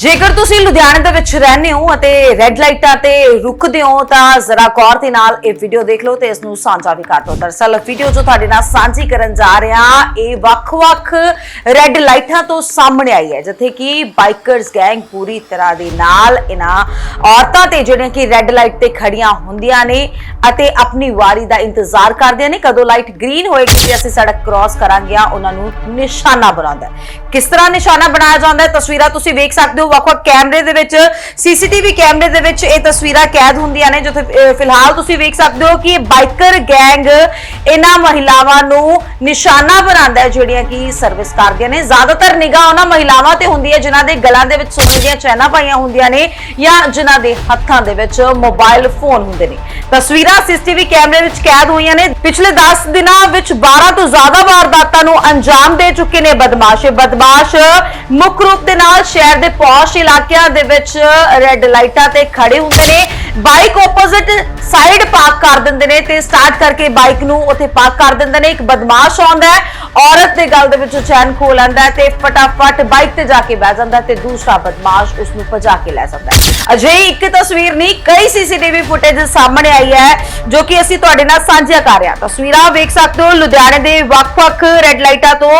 ਜੇਕਰ ਤੁਸੀਂ ਲੁਧਿਆਣੇ ਦੇ ਵਿੱਚ ਰਹਿੰਦੇ ਹੋ ਅਤੇ ਰੈੱਡ ਲਾਈਟਾਂ ਤੇ ਰੁਕਦੇ ਹੋ, ਤਾਂ ਜ਼ਰਾ ਗੌਰ ਦੇ ਨਾਲ ਇਹ ਵੀਡੀਓ ਦੇਖ ਲਓ ਤੇ ਇਸ ਨੂੰ ਸਾਂਝਾ ਵੀ ਕਰ ਦਿਓ। ਦਰਅਸਲ ਵੀਡੀਓ ਜੋ ਤੁਹਾਡੇ ਨਾਲ ਸਾਂਝੀ ਕਰਨ ਜਾ ਰਿਹਾ, ਇਹ ਵੱਖ-ਵੱਖ ਰੈੱਡ ਲਾਈਟਾਂ ਤੋਂ ਸਾਹਮਣੇ ਆਈ ਹੈ, ਜਿੱਥੇ ਕਿ ਬਾਈਕਰਸ ਗੈਂਗ ਪੂਰੀ ਤਰ੍ਹਾਂ ਦੇ ਨਾਲ ਇਹਨਾਂ ਔਰਤਾਂ ਤੇ ਜਿਹੜੀਆਂ ਕਿ ਰੈੱਡ ਲਾਈਟ ਤੇ ਖੜੀਆਂ ਹੁੰਦੀਆਂ ਨੇ ਅਤੇ ਆਪਣੀ ਵਾਰੀ ਦਾ ਇੰਤਜ਼ਾਰ ਕਰਦੀਆਂ ਨੇ। ਕਦੋਂ ਲਾਈਟ ਗ੍ਰੀਨ ਹੋਏਗੀ ਤੇ ਅਸੀਂ ਸੜਕ ਕ੍ਰਾਸ ਕਰਾਂਗੇ ਉਹਨਾਂ ਨੂੰ ਨਿਸ਼ਾਨਾ ਬਣਾਉਂਦਾ ਕਿਸ ਤਰ੍ਹਾਂ ਨਿਸ਼ਾਨਾ ਬਣਾਇਆ ਜਾਂਦਾ ਹੈ? ਤਸਵੀਰਾਂ ਤੁਸੀਂ ਵੇਖ ਸਕਦੇ ਹੋ। ਵੱਖ-ਵੱਖ ਕੈਮਰੇ ਦੇ ਵਿੱਚ, ਸੀਸੀਟੀਵੀ ਕੈਮਰੇ ਦੇ ਵਿੱਚ ਇਹ ਤਸਵੀਰਾਂ ਕੈਦ ਹੁੰਦੀਆਂ ਨੇ, ਜਿੱਥੇ ਫਿਲਹਾਲ ਤੁਸੀਂ ਵੇਖ ਸਕਦੇ ਹੋ ਕਿ ਇਹ ਬਾਈਕਰ ਗੈਂਗ ਇਹਨਾਂ ਮਹਿਲਾਵਾਂ ਨੂੰ ਨਿਸ਼ਾਨਾ ਬਣਾਉਂਦਾ ਹੈ, ਜਿਹੜੀਆਂ ਕਿ ਸਰਵਿਸ ਕਰਦੀਆਂ ਨੇ। ਜ਼ਿਆਦਾਤਰ ਨਿਗਾਹ ਉਹਨਾਂ ਮਹਿਲਾਵਾਂ ਤੇ ਹੁੰਦੀ ਹੈ, ਜਿਨ੍ਹਾਂ ਦੇ ਗਲਾਂ ਦੇ ਵਿੱਚ ਸੋਨੇ ਦੀਆਂ ਚੈਨਾਂ ਪਾਈਆਂ ਹੁੰਦੀਆਂ ਨੇ ਜਾਂ ਜਿਨ੍ਹਾਂ ਦੇ ਹੱਥਾਂ ਦੇ ਵਿੱਚ ਮੋਬਾਈਲ ਫੋਨ ਹੁੰਦੇ ਨੇ। ਤਸਵੀਰਾਂ ਸੀਸੀਟੀਵੀ ਕੈਮਰੇ ਵਿੱਚ ਕੈਦ ਹੋਈਆਂ ਨੇ। ਪਿਛਲੇ 10 ਦਿਨਾਂ ਵਿੱਚ 12 ਤੋਂ ਜ਼ਿਆਦਾ ਵਾਰਦਾਤਾਂ ਨੂੰ ਅੰਜਾਮ ਦੇ ਚੁੱਕੇ ਨੇ ਬਦਮਾਸ਼। ਇਹ ਬਦਮਾਸ਼ ਮੁੱਖ ਰੂਪ ਦੇ ਨਾਲ ਸ਼ਹਿਰ ਦੇ ਪੌਸ਼ ਇਲਾਕਿਆਂ ਦੇ ਵਿੱਚ ਰੈੱਡ ਲਾਈਟਾਂ ਤੇ ਖੜੇ ਹੁੰਦੇ ਨੇ। ਬਾਈਕ ਆਪੋਜ਼ਿਟ ਸਾਈਡ ਪਾਰਕ ਕਰ ਦਿੰਦੇ ਨੇ ਤੇ ਸਟਾਰਟ ਕਰਕੇ ਬਾਈਕ ਨੂੰ ਉੱਥੇ ਪਾਰਕ ਕਰ ਦਿੰਦੇ ਨੇ। ਇੱਕ ਬਦਮਾਸ਼ ਆਉਂਦਾ ਹੈ। ਔਰਤ ਦੇ ਗਲ ਦੇ ਵਿੱਚੋਂ ਚੈਨ ਖੋਹ ਲੈਂਦਾ ਹੈ ਤੇ ਫਟਾਫਟ ਬਾਈਕ ਤੇ ਜਾ ਕੇ ਬਹਿ ਜਾਂਦਾ ਤੇ ਦੂਸਰਾ ਬਦਮਾਸ਼ ਉਸ ਨੂੰ ਭਜਾ ਕੇ ਲੈ ਜਾਂਦਾ ਹੈ। ਅਜਿਹੀ ਇੱਕ ਤਸਵੀਰ ਨਹੀਂ, ਕਈ ਸੀਸੀਟੀਵੀ ਫੁਟੇਜ ਸਾਹਮਣੇ ਆਈ ਹੈ, ਜੋ ਕਿ ਅਸੀਂ ਤੁਹਾਡੇ ਨਾਲ ਸਾਂਝਾ ਕਰ ਰਹੇ ਹਾਂ। ਤਸਵੀਰਾਂ ਵੇਖ ਸਕਦੇ ਹੋ, ਲੁਧਿਆਣੇ ਦੇ ਵੱਖ-ਵੱਖ ਰੈੱਡ ਲਾਈਟਾਂ ਤੋਂ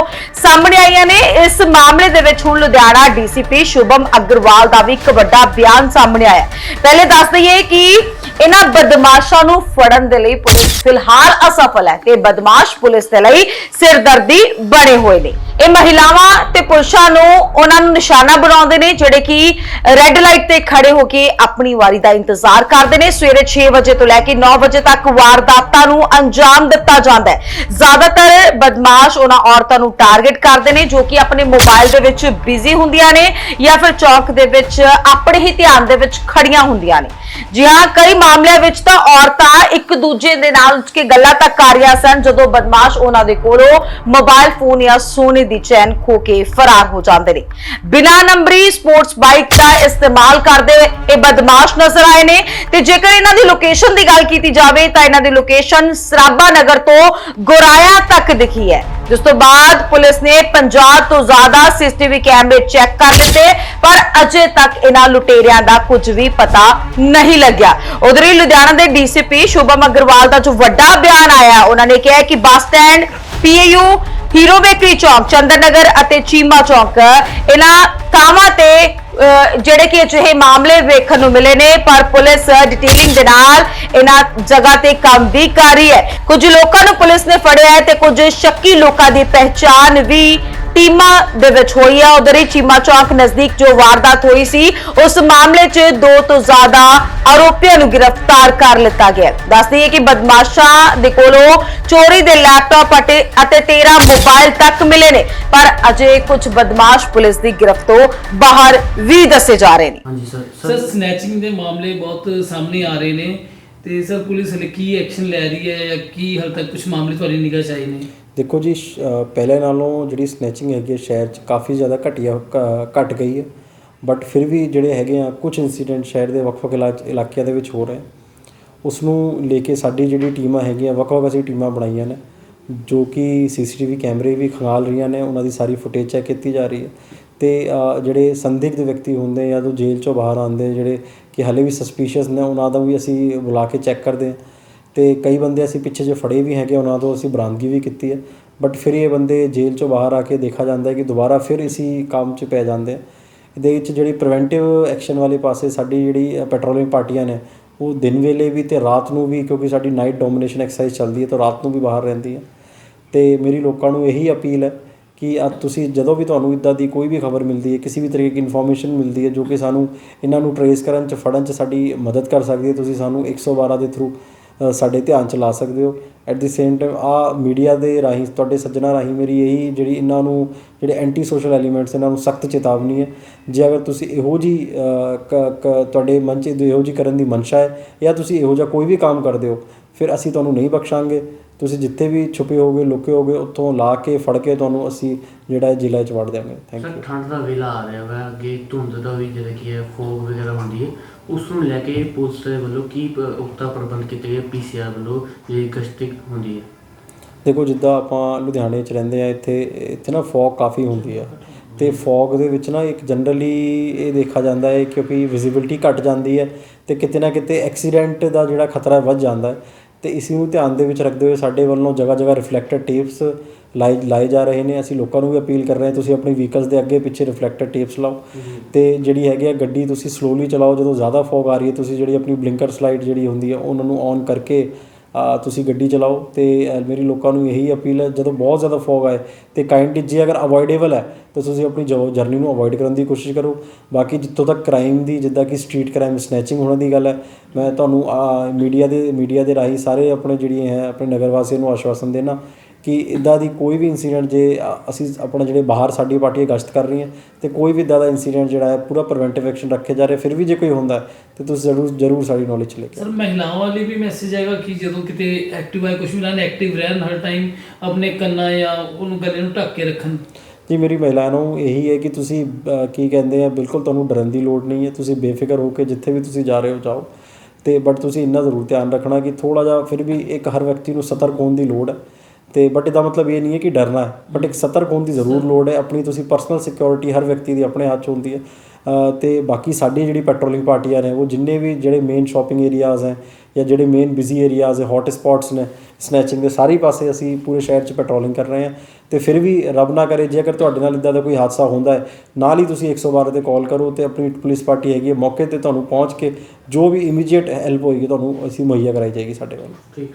ਸਾਹਮਣੇ ਆਈਆਂ ਨੇ। ਇਸ ਮਾਮਲੇ ਦੇ ਵਿੱਚ ਹੁਣ ਲੁਧਿਆਣਾ ਡੀਸੀਪੀ ਸ਼ੁਭਮ ਅਗਰਵਾਲ ਦਾ ਵੀ ਇੱਕ ਵੱਡਾ ਬਿਆਨ ਸਾਹਮਣੇ ਆਇਆ ਪਹਿਲੇ ਦੱਸ ਦਈਏ ਕਿ ਇਹਨਾਂ ਬਦਮਾਸ਼ਾਂ ਨੂੰ ਫੜਨ ਦੇ ਲਈ ਪੁਲਿਸ ਫਿਲਹਾਲ ਅਸਫਲ ਹੈ ਤੇ ਬਦਮਾਸ਼ ਪੁਲਿਸ ਦੇ ਲਈ ਸਿਰਦਰਦੀ ਬਣੇ ਹੋਏ ਨੇ। ਇਹ ਮਹਿਲਾਵਾਂ ਤੇ ਪੁਰਸ਼ਾਂ ਨੂੰ ਉਹਨਾਂ ਨੂੰ ਨਿਸ਼ਾਨਾ ਬਣਾਉਂਦੇ ਨੇ, ਜਿਹੜੇ ਕਿ ਰੈੱਡ ਲਾਈਟ ਤੇ ਖੜੇ ਹੋ ਕੇ ਆਪਣੀ ਵਾਰੀ ਦਾ ਇੰਤਜ਼ਾਰ ਕਰਦੇ ਨੇ। ਸਵੇਰੇ 6 ਵਜੇ ਤੋਂ ਲੈ ਕੇ 9 ਵਜੇ ਤੱਕ ਵਾਰਦਾਤਾਂ ਨੂੰ ਅੰਜਾਮ ਦਿੱਤਾ ਜਾਂਦਾ ਹੈ। ਜ਼ਿਆਦਾਤਰ ਬਦਮਾਸ਼ ਉਹਨਾਂ ਔਰਤਾਂ ਨੂੰ ਟਾਰਗੇਟ ਕਰਦੇ ਨੇ, ਜੋ ਕਿ ਆਪਣੇ ਮੋਬਾਈਲ ਦੇ ਵਿੱਚ ਬਿਜ਼ੀ ਹੁੰਦੀਆਂ ਨੇ ਜਾਂ ਫਿਰ ਚੌਕ ਦੇ ਵਿੱਚ ਆਪਣੇ ਹੀ ਧਿਆਨ ਦੇ ਵਿੱਚ ਖੜੀਆਂ ਹੁੰਦੀਆਂ ਨੇ। ਜੀ ਹਾਂ ਕਈ ਮਾਮਲਿਆਂ ਵਿੱਚ ਤਾਂ ਔਰਤਾਂ ਇੱਕ ਦੂਜੇ ਦੇ ਨਾਲ ਕੇ ਗੱਲਾਂ ਤੱਕ ਕਰ ਰਹੀਆਂ ਸਨ, ਜਦੋਂ ਬਦਮਾਸ਼ ਉਹਨਾਂ ਦੇ ਕੋਲੋਂ ਮੋਬਾਈਲ ਫੋਨ ਜਾਂ ਸੋਨੇ ਦੀ ਚੈਨ ਖੋ ਕੇ ਫਰਾਰ ਹੋ ਜਾਂਦੇ ਨੇ। ਬਿਨਾਂ ਨੰਬਰੀ ਸਪੋਰਟਸ ਬਾਈਕ ਦਾ ਇਸਤੇਮਾਲ ਕਰਦੇ ਇਹ ਬਦਮਾਸ਼ ਨਜ਼ਰ ਆਏ ਨੇ ਤੇ ਜੇਕਰ ਇਹਨਾਂ ਦੀ ਲੋਕੇਸ਼ਨ ਦੀ ਗੱਲ ਕੀਤੀ ਜਾਵੇ ਤਾਂ ਇਹਨਾਂ ਦੀ ਲੋਕੇਸ਼ਨ ਸਰਾਭਾ ਨਗਰ ਤੋਂ ਗੋਰਾਇਆ ਤੱਕ ਦਿਖੀ ਹੈ। ਜਿਸ ਤੋਂ ਬਾਅਦ ਪੁਲਿਸ ਨੇ 50 ਤੋਂ ਜ਼ਿਆਦਾ ਸੀਸੀਟੀਵੀ ਕੈਮਰੇ ਚੈੱਕ ਕਰ ਲਿੱਤੇ ਪਰ ਅਜੇ ਤੱਕ ਇਹਨਾਂ ਲੁਟੇਰਿਆਂ ਦਾ ਕੁਝ ਵੀ ਪਤਾ ਨਹੀਂ ਲੱਗਿਆ। ਉਧਰ ਹੀ ਲੁਧਿਆਣਾ ਦੇ ਡੀਸੀਪੀ ਸ਼ੁਭਮ ਅਗਰਵਾਲ ਦਾ ਜੋ ਵੱਡਾ ਬਿਆਨ ਆਇਆ, ਉਹਨਾਂ ਨੇ ਕਿਹਾ ਕਿ bus stand, PAU Hero Bakery Chowk Chandar Nagar ਅਤੇ ਚੀਮਾ ਚੌਕ, ਇਹਨਾਂ ਥਾਵਾਂ ਤੇ ਜਿਹੜੇ ਕਿ ਅਜਿਹੇ ਮਾਮਲੇ ਵੇਖਣ ਨੂੰ ਮਿਲੇ ਨੇ, ਪਰ ਪੁਲਿਸ ਡਿਟੇਲਿੰਗ ਦੇ ਨਾਲ ਇਹਨਾਂ ਜਗ੍ਹਾ ਤੇ ਕੰਮ ਵੀ ਕਰ ਰਹੀ ਹੈ। ਕੁਝ ਲੋਕਾਂ ਨੂੰ ਪੁਲਿਸ ਨੇ ਫੜਿਆ ਹੈ ਤੇ ਕੁਝ ਸ਼ੱਕੀ ਲੋਕਾਂ ਦੀ ਪਹਿਚਾਣ ਵੀ ਟੀਮਾਂ ਦੇ ਵਿੱਚ ਹੋਈ ਹੈ ਉਧਰ ਹੀ ਚੀਮਾ ਚੌਕ ਨਜ਼ਦੀਕ ਜੋ ਵਾਰਦਾਤ ਹੋਈ ਸੀ ਉਸ ਮਾਮਲੇ 'ਚ ਦੋ ਤੋਂ ਜ਼ਿਆਦਾ ਆਰੋਪੀਆਂ ਨੂੰ ਗ੍ਰਿਫਤਾਰ ਕਰ ਲਿੱਤਾ ਗਿਆ ਹੈ। ਦੱਸ ਦਈਏ ਕਿ ਬਦਮਾਸ਼ਾਂ ਦੇ ਕੋਲੋਂ ਚੋਰੀ ਦੇ ਲੈਪਟਾਪ ਅਤੇ ਅਤੇ 13 ਮੋਬਾਈਲ ਤੱਕ ਮਿਲੇ ਨੇ ਪਰ ਅਜੇ ਕੁਝ ਬਦਮਾਸ਼ ਪੁਲਿਸ ਦੀ ਗ੍ਰਿਫਤ ਤੋਂ ਬਾਹਰ ਵੀ ਦੱਸੇ ਜਾ ਰਹੇ ਨੇ। ਹਾਂਜੀ ਸਰ। ਸਰ ਸਨੈਚਿੰਗ ਦੇ ਮਾਮਲੇ ਬਹੁਤ ਸਾਹਮਣੇ ਆ ਰਹੇ ਨੇ। ਤੇ ਸਰ ਪੁਲਿਸ ਹਲੇ ਕੀ ਐਕਸ਼ਨ ਲੈ ਰਹੀ ਹੈ ਜਾਂ ਕੀ ਹਾਲ ਤੱਕ ਕੁਝ ਮਾਮਲੇ ਤੁਹਾਡੀ ਨਿਗਾਹ 'ਚ ਆਏ ਨੇ? ਦੇਖੋ ਜੀ ਸ਼- ਅ, ਪਹਿਲੇ ਨਾਲੋਂ ਜਿਹੜੀ ਸਨੈਚਿੰਗ ਹੈਗੀ ਹੈ ਸ਼ਹਿਰ 'ਚ ਕਾਫੀ ਜ਼ਿਆਦਾ ਘਟੀਆ ਘ- ਘਟ ਗਈ ਹੈ। ਬਟ ਫਿਰ ਵੀ ਜਿਹੜੇ ਹੈਗੇ ਆ ਕੁਝ ਇਨਸੀਡੈਂਟ ਸ਼ਹਿਰ ਦੇ ਵੱਖ-ਵੱਖ ਇਲਾ- ਇਲਾਕਿਆਂ ਦੇ ਵਿੱਚ ਹੋ ਰਹੇ ਉਸ ਨੂੰ ਲੈ ਕੇ ਸਾਡੀ ਜਿਹੜੀ ਟੀਮਾਂ ਹੈਗੀਆਂ ਵੱਖ-ਵੱਖ ਅਸੀਂ ਟੀਮਾਂ ਬਣਾਈਆਂ ਨੇ। ਜੋ ਕਿ ਸੀਸੀਟੀਵੀ ਕੈਮਰੇ ਵੀ ਖੰਗਾਲ ਰਹੀਆਂ ਨੇ ਉਹਨਾਂ ਦੀ ਸਾਰੀ ਫੁਟੇਜ ਚੈੱਕ ਕੀਤੀ ਜਾ ਰਹੀ ਹੈ। ਅਤੇ ਜਿਹੜੇ ਸੰਦਿਗਧ ਵਿਅਕਤੀ ਹੁੰਦੇ ਜਾਂ ਜੋ ਜੇਲ੍ਹ ਚੋਂ ਬਾਹਰ ਆਉਂਦੇ, ਜਿਹੜੇ ਕਿ ਹਾਲੇ ਵੀ ਸਸਪੀਸ਼ੀਅਸ ਨੇ, ਉਹਨਾਂ ਦਾ ਵੀ ਅਸੀਂ ਬੁਲਾ ਕੇ ਚੈੱਕ ਕਰਦੇ ਹਾਂ। ਤੇ ਕਈ ਬੰਦੇ ਅਸੀਂ ਪਿੱਛੇ ਜੇ ਫੜੇ ਵੀ ਹੈਗੇ, ਉਹਨਾਂ ਤੋਂ ਅਸੀਂ ਬਰਾਮਦਗੀ ਵੀ ਕੀਤੀ ਹੈ। ਬਟ ਫਿਰ ਇਹ ਬੰਦੇ ਜੇਲ੍ਹ ਚੋਂ ਬਾਹਰ ਆ ਕੇ ਦੇਖਿਆ ਜਾਂਦਾ ਕਿ ਦੁਬਾਰਾ ਫਿਰ ਇਸੀ ਕੰਮ 'ਚ ਪੈ ਜਾਂਦੇ ਆ ਇਹਦੇ ਵਿੱਚ ਜਿਹੜੀ ਪ੍ਰੀਵੈਂਟਿਵ ਐਕਸ਼ਨ ਵਾਲੇ ਪਾਸੇ ਸਾਡੀ ਜਿਹੜੀ ਪੈਟਰੋਲਿੰਗ ਪਾਰਟੀਆਂ ਨੇ, ਉਹ ਦਿਨ ਵੇਲੇ ਵੀ ਅਤੇ ਰਾਤ ਨੂੰ ਵੀ, ਕਿਉਂਕਿ ਸਾਡੀ ਨਾਈਟ ਡੋਮੀਨੇਸ਼ਨ ਐਕਸਰਸਾਈਜ਼ ਚੱਲਦੀ ਹੈ, ਤਾਂ ਰਾਤ ਨੂੰ ਵੀ ਬਾਹਰ ਰਹਿੰਦੀ ਹੈ। ਅਤੇ ਮੇਰੀ ਲੋਕਾਂ ਨੂੰ ਇਹੀ ਅਪੀਲ ਹੈ ਕਿ ਤੁਸੀਂ ਜਦੋਂ ਵੀ ਤੁਹਾਨੂੰ ਇੱਦਾਂ ਦੀ ਕੋਈ ਵੀ ਖਬਰ ਮਿਲਦੀ ਹੈ, ਕਿਸੇ ਵੀ ਤਰੀਕੇ ਦੀ ਇਨਫੋਰਮੇਸ਼ਨ ਮਿਲਦੀ ਹੈ ਜੋ ਕਿ ਸਾਨੂੰ ਇਹਨਾਂ ਨੂੰ ਟਰੇਸ ਕਰਨ ਚ, ਫੜਨ ਚ ਸਾਡੀ ਮਦਦ ਕਰ ਸਕਦੀ ਹੈ, ਤੁਸੀਂ ਸਾਨੂੰ 112 ਦੇ ਥਰੂ ਸਾਡੇ ਧਿਆਨ ਚ ਲਾ ਸਕਦੇ ਹੋ। ਐਟ ਦੀ ਸੇਮ ਟਾਈਮ ਆ ਮੀਡੀਆ ਦੇ ਰਾਹੀਂ, ਤੁਹਾਡੇ ਸੱਜਣਾ ਰਾਹੀਂ ਮੇਰੀ ਇਹੀ ਜਿਹੜੀ ਇਹਨਾਂ ਨੂੰ, ਜਿਹੜੇ ਐਂਟੀ ਸੋਸ਼ਲ ਐਲੀਮੈਂਟਸ ਇਹਨਾਂ ਨੂੰ ਸਖਤ ਚੇਤਾਵਨੀ ਹੈ। ਜੇ ਅਗਰ ਤੁਸੀਂ ਇਹੋ ਜੀ ਤੁਹਾਡੇ ਮਨ ਚ ਇਹੋ ਜੀ ਕਰਨ ਦੀ ਮਨਸ਼ਾ ਹੈ ਜਾਂ ਤੁਸੀਂ ਇਹੋ ਜਿਹਾ ਕੋਈ ਵੀ ਕੰਮ ਕਰਦੇ ਹੋ, ਫਿਰ ਅਸੀਂ ਤੁਹਾਨੂੰ ਨਹੀਂ ਬਖਸ਼ਾਂਗੇ। ਤੁਸੀਂ ਜਿੱਥੇ ਵੀ ਛੁਪੇ ਹੋਗੇ ਲੁਕੇ ਹੋਗੇ ਉੱਥੋਂ ਲਾ ਕੇ ਫੜ ਕੇ ਤੁਹਾਨੂੰ ਅਸੀਂ ਜਿਹੜਾ ਹੈ ਜ਼ਿਲ੍ਹਾ 'ਚ ਵੜ ਦਿਆਂਗੇ। ਥੈਂਕ ਸਰ ਯੂ ਠੰਡ ਦਾ ਵੇਲਾ ਆ ਰਿਹਾ ਵਾ ਅੱਗੇ ਧੁੰਦ ਦਾ ਵੀ ਜਿਹੜਾ ਕੀ ਹੈ ਫੋਗ ਵਗੈਰਾ ਹੁੰਦੀ ਹੈ। ਉਸ ਨੂੰ ਲੈ ਕੇ ਪੁਲਿਸ ਵੱਲੋਂ ਕੀ ਪੁਖਤਾ ਪ੍ਰਬੰਧ ਕੀਤੇ ਗਏ ਪੀਸੀਆਰ ਵੱਲੋਂ ਜਿਹੜੀ ਗਸ਼ਤੀ ਹੁੰਦੀ ਹੈ? ਦੇਖੋ ਜਿੱਦਾਂ ਆਪਾਂ ਲੁਧਿਆਣੇ 'ਚ ਰਹਿੰਦੇ ਆ ਇੱਥੇ ਇੱਥੇ ਨਾ ਫੌਗ ਕਾਫੀ ਹੁੰਦੀ ਆ। ਤੇ ਫੌਗ ਦੇ ਵਿੱਚ ਨਾ ਇੱਕ ਜਨਰਲੀ ਇਹ ਦੇਖਾ ਜਾਂਦਾ ਹੈ ਕਿਉਂਕਿ ਵਿਜ਼ਿਬਿਲਟੀ ਘਟ ਜਾਂਦੀ ਹੈ ਤੇ ਕਿਤੇ ਨਾ ਕਿਤੇ ਐਕਸੀਡੈਂਟ ਦਾ ਜਿਹੜਾ ਖਤਰਾ ਹੈ ਵੱਧ ਜਾਂਦਾ ਹੈ। ਤੇ ਇਸ ਨੂੰ ਧਿਆਨ ਦੇ ਵਿੱਚ ਰੱਖਦੇ ਹੋਏ ਸਾਡੇ ਵੱਲੋਂ ਜਗ੍ਹਾ ਜਗ੍ਹਾ ਰਿਫਲੈਕਟਰ ਟੇਪਸ ਲਾਏ ਲਾਏ ਜਾ ਰਹੇ ਨੇ। ਅਸੀਂ ਲੋਕਾਂ ਨੂੰ ਵੀ ਅਪੀਲ ਕਰ ਰਹੇ ਹਾਂ ਤੁਸੀਂ ਆਪਣੀ ਵਹੀਕਲਸ ਦੇ ਅੱਗੇ ਪਿੱਛੇ ਰਿਫਲੈਕਟਰ ਟੇਪਸ ਲਾਓ। ਤੇ ਜਿਹੜੀ ਹੈਗੀ ਆ ਗੱਡੀ ਤੁਸੀਂ ਸਲੋਲੀ ਚਲਾਓ ਜਦੋਂ ਜ਼ਿਆਦਾ ਫੌਗ ਆ ਰਹੀ ਹੈ ਤੁਸੀਂ ਜਿਹੜੀ ਆਪਣੀ ਬਲਿੰਕਰ ਸਲਾਈਡ ਜਿਹੜੀ ਹੁੰਦੀ ਹੈ ਉਹਨਾਂ ਨੂੰ ਔਨ ਕਰਕੇ ਤੁਸੀਂ ਗੱਡੀ ਚਲਾਓ ਤੇ ਮੇਰੀ ਲੋਕਾਂ ਨੂੰ ਇਹੀ ਅਪੀਲ ਹੈ, ਜਦੋਂ ਬਹੁਤ ਜ਼ਿਆਦਾ ਫੌਗ ਆਏ ਤੇ ਕਾਈਂਡਲੀ ਜੇ ਅਗਰ ਅਵੋਇਡੇਬਲ ਹੈ, ਤਾਂ ਤੁਸੀਂ ਆਪਣੀ ਜਰਨੀ ਨੂੰ ਅਵੋਇਡ ਕਰਨ ਦੀ ਕੋਸ਼ਿਸ਼ ਕਰੋ। ਬਾਕੀ ਜਿੱਥੋਂ ਤੱਕ ਕ੍ਰਾਈਮ ਦੀ, ਜਿੱਦਾਂ ਕਿ ਸਟਰੀਟ ਕ੍ਰਾਈਮ ਸਨੈਚਿੰਗ ਹੋਣ ਦੀ ਗੱਲ ਹੈ, ਮੈਂ ਤੁਹਾਨੂੰ ਮੀਡੀਆ ਦੇ ਮੀਡੀਆ ਦੇ ਰਾਹੀਂ ਸਾਰੇ ਆਪਣੇ ਜਿਹੜੀ ਹੈ, ਆਪਣੇ ਨਗਰ ਵਾਸੀਆਂ ਨੂੰ ਆਸ਼ਵਾਸਨ ਦੇਣਾ ਕਿ ਇਦਾਂ ਦੀ ਕੋਈ ਵੀ ਇਨਸੀਡੈਂਟ ਜੇ ਅਸੀਂ ਆਪਣਾ ਜਿਹੜੇ ਬਾਹਰ ਸਾਡੀ ਪਾਰਟੀ ਗਸ਼ਤ ਕਰ ਰਹੀਆਂ ਤੇ ਕੋਈ ਵੀ ਇਦਾਂ ਦਾ ਇਨਸੀਡੈਂਟ ਜਿਹੜਾ ਹੈ ਪੂਰਾ ਪ੍ਰੀਵੈਂਟਿਵ ਐਕਸ਼ਨ ਰੱਖੇ ਜਾ ਰਹੇ ਫਿਰ ਵੀ ਜੇ ਕੋਈ ਹੁੰਦਾ ਹੈ ਤੇ ਤੁਸੀਂ ਜ਼ਰੂਰ ਜ਼ਰੂਰ ਸਾਡੀ ਨੌਲੇਜ ਲੈ ਕੇ। ਸਰ ਮਹਿਲਾਵਾਂ ਲਈ ਵੀ ਮੈਸੇਜ ਆਏਗਾ ਕਿ ਜਦੋਂ ਕਿਤੇ ਐਕਟਿਵ ਹੈ ਕੁਝ ਵੀ ਲੈਣ ਐਕਟਿਵ ਰਹਿਣ ਹਰ ਟਾਈਮ ਆਪਣੇ ਕੰਨਾਂ ਜਾਂ ਉਹਨੂੰ ਗਲੇ ਨੂੰ ਢੱਕ ਕੇ ਰੱਖਣ। ਜੀ ਮੇਰੀ ਮਹਿਲਾਵਾਂ ਨੂੰ ਇਹੀ ਹੈ ਕਿ ਤੁਸੀਂ ਕੀ ਕਹਿੰਦੇ ਆ ਬਿਲਕੁਲ ਤੁਹਾਨੂੰ ਡਰਨ ਦੀ ਲੋੜ ਨਹੀਂ ਹੈ ਤੁਸੀਂ ਬੇਫਿਕਰ ਹੋ ਕੇ ਜਿੱਥੇ ਵੀ ਤੁਸੀਂ ਜਾ ਰਹੇ ਹੋ ਜਾਓ। ਤੇ ਬਟ ਤੁਸੀਂ ਇੰਨਾ ਜ਼ਰੂਰ ਧਿਆਨ ਰੱਖਣਾ ਕਿ ਥੋੜਾ ਜਿਹਾ ਫਿਰ ਵੀ ਇੱਕ ਹਰ ਵਿਅਕਤੀ ਨੂੰ ਸਤਰਕ ਹੋਣ ਦੀ ਲੋੜ ਹੈ। ਤੇ ਬਟ ਇਹਦਾ ਮਤਲਬ ਇਹ ਨਹੀਂ ਹੈ ਕਿ ਡਰਨਾ ਹੈ ਬਟ ਇੱਕ ਸਤਰਕ ਹੋਣ ਦੀ ਜ਼ਰੂਰ ਲੋੜ ਹੈ ਆਪਣੀ ਤੁਸੀਂ ਪਰਸਨਲ ਸਿਕਿਉਰਿਟੀ ਹਰ ਵਿਅਕਤੀ ਦੀ ਆਪਣੇ ਹੱਥ 'ਚ ਹੁੰਦੀ ਹੈ। ਅ, ਤੇ ਬਾਕੀ ਸਾਡੀ ਜਿਹੜੀ ਪੈਟਰੋਲਿੰਗ ਪਾਰਟੀਆਂ ਨੇ ਉਹ ਜਿੰਨੇ ਵੀ ਜਿਹੜੇ ਮੇਨ ਸ਼ਾਪਿੰਗ ਏਰੀਆਜ਼ ਹੈ ਜਾਂ ਜਿਹੜੇ ਮੇਨ ਬਿਜ਼ੀ ਏਰੀਆਜ਼ ਹੈ ਹੌਟ ਸਪੌਟਸ ਨੇ ਸਨੈਚਿੰਗ ਦੇ ਸਾਰੇ ਪਾਸੇ ਅਸੀਂ ਪੂਰੇ ਸ਼ਹਿਰ 'ਚ ਪੈਟਰੋਲਿੰਗ ਕਰ ਰਹੇ ਹਾਂ। ਤੇ ਫਿਰ ਵੀ ਰੱਬ ਨਾ ਕਰੇ ਜੇਕਰ ਤੁਹਾਡੇ ਨਾਲ ਇਦਾਂ ਦਾ ਕੋਈ ਹਾਦਸਾ ਹੁੰਦਾ ਹੈ ਨਾਲ ਹੀ ਤੁਸੀਂ 112 ਤੇ ਕਾਲ ਕਰੋ ਤੇ ਆਪਣੀ ਪੁਲਿਸ ਪਾਰਟੀ ਹੈਗੀ ਹੈ ਮੌਕੇ ਤੇ ਤੁਹਾਨੂੰ ਪਹੁੰਚ ਕੇ ਜੋ ਵੀ ਇਮੀਡੀਏਟ ਹੈਲਪ ਹੋਏਗੀ ਤੁਹਾਨੂੰ ਅਸੀਂ ਮੁਹੱਈਆ ਕਰਾਈ ਜਾਏਗੀ ਸਾਡੇ ਵੱਲੋਂ।